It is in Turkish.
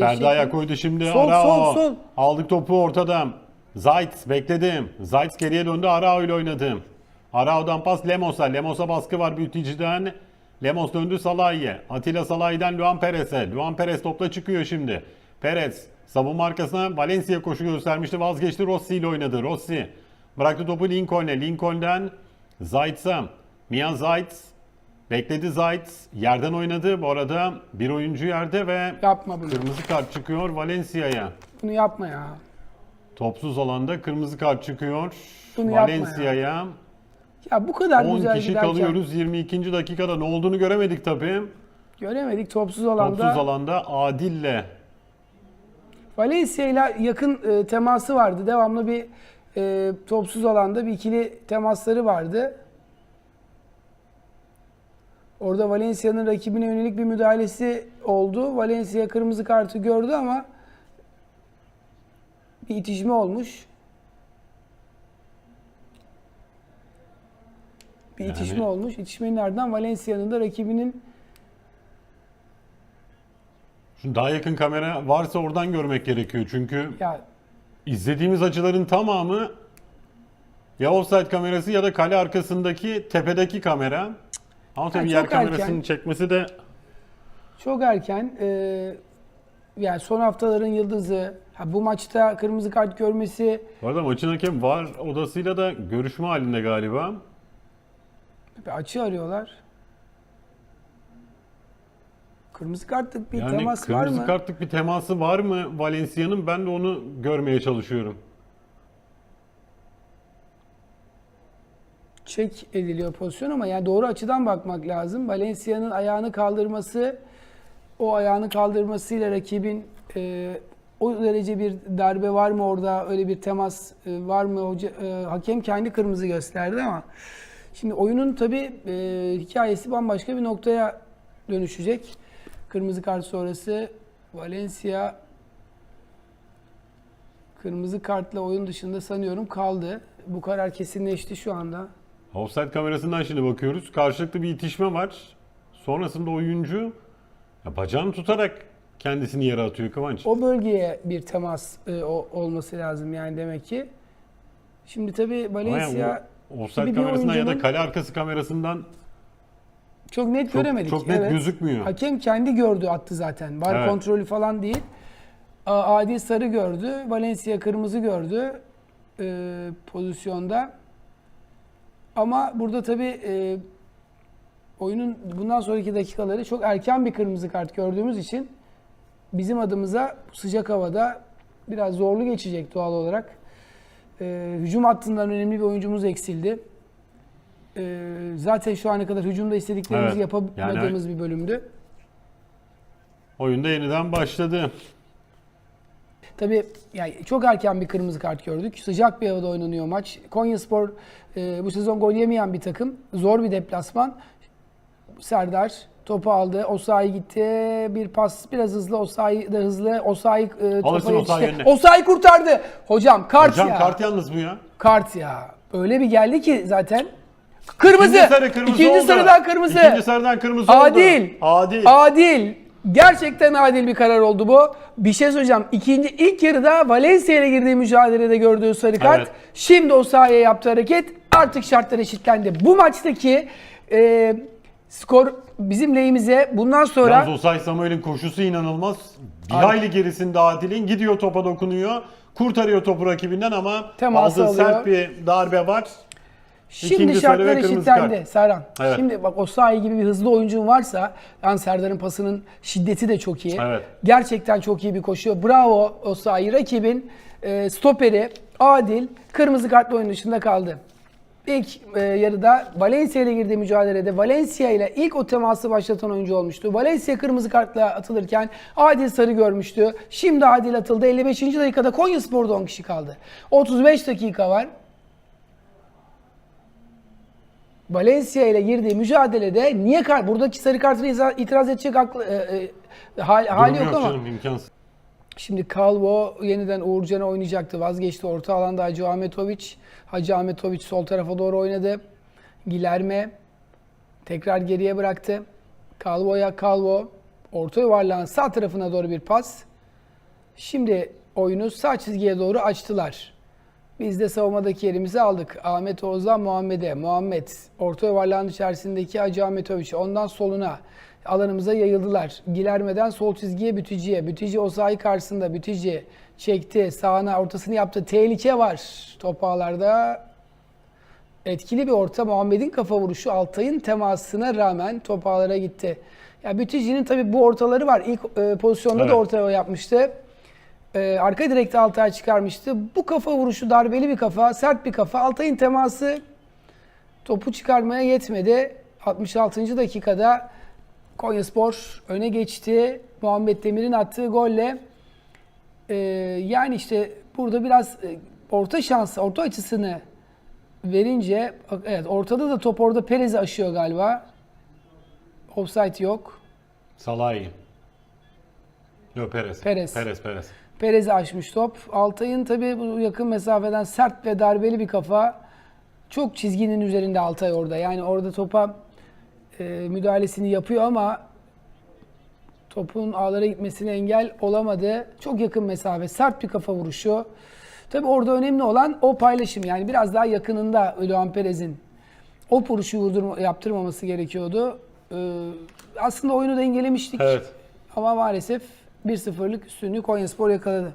Ferdi ayak koydu şimdi. Sol, Arao. sol, sol. Aldık topu ortadan. Zayt bekledim. Zayt geriye döndü. Arao ile oynadım. Arao'dan pas Lemos'a. Lemos'a baskı var Büyütici'den. Lemos döndü Salah'ya. Atilla Salah'dan Luan Perez'e. Luan Perez topla çıkıyor şimdi. Perez savunma arkasına Valencia koşu göstermişti. Vazgeçti. Rossi ile oynadı. Rossi bıraktı topu Lincoln'e. Lincoln'den Zayt'a. Mian Zayt bekledi Zayt. Yerden oynadı. Bu arada bir oyuncu yerde ve Yapma bunu. Kırmızı kart çıkıyor Valencia'ya. Bunu yapma ya. Topsuz alanda kırmızı kart çıkıyor Bunu yapma Valencia'ya. Ya bu kadar 10 güzel kişi giderken kalıyoruz 22. dakikada. Ne olduğunu göremedik tabii. göremedik topsuz alanda. Topsuz alanda Adil'le. Valencia ile yakın e, teması vardı. Devamlı bir e, topsuz alanda bir ikili temasları vardı. Orada Valencia'nın rakibine yönelik bir müdahalesi oldu. Valencia kırmızı kartı gördü ama bir itişme olmuş. Bir Yani- itişme olmuş. İtişmenin ardından Valencia'nın da rakibinin Şu daha yakın kamera varsa oradan görmek gerekiyor. Çünkü ya izlediğimiz açıların tamamı ya offside kamerası ya da kale arkasındaki tepedeki kamera. Ama tabii çok yer erken. kamerasının çekmesi de Çok erken. e, yani son haftaların yıldızı. Ha, bu maçta kırmızı kart görmesi Bu arada maçın hakem var odasıyla da görüşme halinde galiba. bir açı arıyorlar. Kırmızı kartlık bir Yani temas var kırmızı mı? kartlık bir teması var mı Valencia'nın? Ben de onu görmeye çalışıyorum. Çek ediliyor pozisyon ama yani doğru açıdan bakmak lazım. Valencia'nın ayağını kaldırması, o ayağını kaldırmasıyla rakibin e, o derece bir darbe var mı orada, öyle bir temas e, var mı? Hoca, e, hakem kendi kırmızı gösterdi ama şimdi oyunun tabii e, hikayesi bambaşka bir noktaya dönüşecek. Kırmızı kart sonrası Valencia kırmızı kartla oyun dışında sanıyorum kaldı. Bu karar kesinleşti şu anda. Offside kamerasından şimdi bakıyoruz. Karşılıklı bir itişme var. Sonrasında oyuncu ya bacağını tutarak kendisini yere atıyor Kıvanç. O bölgeye bir temas e, o- olması lazım yani demek ki. Şimdi tabii Valencia yani o offside kamerasından ya da kale arkası kamerasından çok net çok, göremedik. çok net Evet. gözükmüyor. Hakem kendi gördü attı zaten. Var Evet. kontrolü falan değil. Adil sarı gördü. Valencia kırmızı gördü e, pozisyonda. Ama burada tabii e, oyunun bundan sonraki dakikaları çok erken bir kırmızı kart gördüğümüz için bizim adımıza sıcak havada biraz zorlu geçecek doğal olarak. E, hücum hattından önemli bir oyuncumuz eksildi. E, zaten şu ana kadar hücumda istediklerimizi Evet. yapamadığımız bir bölümdü. Oyunda yeniden başladı. Tabii yani çok erken bir kırmızı kart gördük. Sıcak bir havada oynanıyor maç. Konyaspor e, bu sezon gol yemeyen bir takım. Zor bir deplasman. Serdar topu aldı. Osayi gitti. Bir pas biraz hızlı. Osayi de hızlı. Osayi e, topa Alırsın Osayi yetişti. önüne. Osayi kurtardı. Hocam kart Hocam ya. kart yalnız bu ya. Kart ya. Öyle bir geldi ki zaten. Kırmızı. İkinci sarı kırmızı İkinci oldu. sarıdan kırmızı. İkinci sarıdan kırmızı Adil. oldu. Adil. Adil. Gerçekten adil bir karar oldu bu. Bir şey söyleyeceğim. İkinci ilk yarıda Valencia ile girdiği mücadelede gördüğü sarı kart. Evet. Şimdi o sahaya yaptığı hareket artık şartlar eşitlendi. Bu maçtaki e, skor bizim lehimize. Bundan sonra Yalnız Osay Samuel'in koşusu inanılmaz. Bir Abi. hayli gerisinde Adil'in gidiyor topa dokunuyor. Kurtarıyor topu rakibinden ama Teması aldığı sert alıyor. bir darbe var. Şimdi İkinci şartlar eşitlendi kart. Serhan. Evet. Şimdi bak o sahi gibi bir hızlı oyuncun varsa yani Serdar'ın pasının şiddeti de çok iyi. Evet. Gerçekten çok iyi bir koşuyor. Bravo o sahi rakibin e, stoperi Adil kırmızı kartla oyun dışında kaldı. İlk e, yarıda Valencia ile girdiği mücadelede Valencia ile ilk o teması başlatan oyuncu olmuştu. Valencia kırmızı kartla atılırken Adil sarı görmüştü. Şimdi Adil atıldı. 55. dakikada Konyaspor'da 10 kişi kaldı. 35 dakika var. Valencia ile girdiği mücadelede niye kar buradaki sarı kartına itiraz edecek aklı, e, e, hal, hali Durum yok ama canım imkansız. şimdi Calvo yeniden Uğurcan'a oynayacaktı. Vazgeçti. Orta alanda Hacı Ahmetoviç. Hacı Ahmetoviç sol tarafa doğru oynadı. Gilerme tekrar geriye bıraktı. Calvo'ya Calvo orta yuvarlağın sağ tarafına doğru bir pas. Şimdi oyunu sağ çizgiye doğru açtılar. Biz de savunmadaki yerimizi aldık. Ahmet Oğuz'dan Muhammed'e. Muhammed orta yuvarlağın içerisindeki Hacı Ahmetoviç. Ondan soluna alanımıza yayıldılar. Gilermeden sol çizgiye Bütücü'ye. Bütücü o sahayı karşısında. Bütücü çekti. Sağına ortasını yaptı. Tehlike var. Top ağlarda etkili bir orta. Muhammed'in kafa vuruşu Altay'ın temasına rağmen top ağlara gitti. Ya Bütücü'nün tabii bu ortaları var. İlk e, pozisyonda Evet. da orta yapmıştı. E, arka direkte Altay çıkarmıştı. Bu kafa vuruşu darbeli bir kafa, sert bir kafa. Altay'ın teması topu çıkarmaya yetmedi. 66. dakikada Konyaspor öne geçti. Muhammed Demir'in attığı golle e, yani işte burada biraz e, orta şansı, orta açısını verince evet ortada da top orada Perez'i aşıyor galiba. Offside yok. Salahi. Yok Perez. Perez. Perez, Perez. Perez'i aşmış top. Altay'ın tabii bu yakın mesafeden sert ve darbeli bir kafa. Çok çizginin üzerinde Altay orada. Yani orada topa e, müdahalesini yapıyor ama topun ağlara gitmesine engel olamadı. Çok yakın mesafe, sert bir kafa vuruşu. Tabii orada önemli olan o paylaşım. Yani biraz daha yakınında Luan Perez'in o vuruşu vurdurma, yaptırmaması gerekiyordu. Ee, aslında oyunu dengelemiştik. Evet. Ama maalesef 1-0'lık üstünlüğü Konyaspor yakaladı.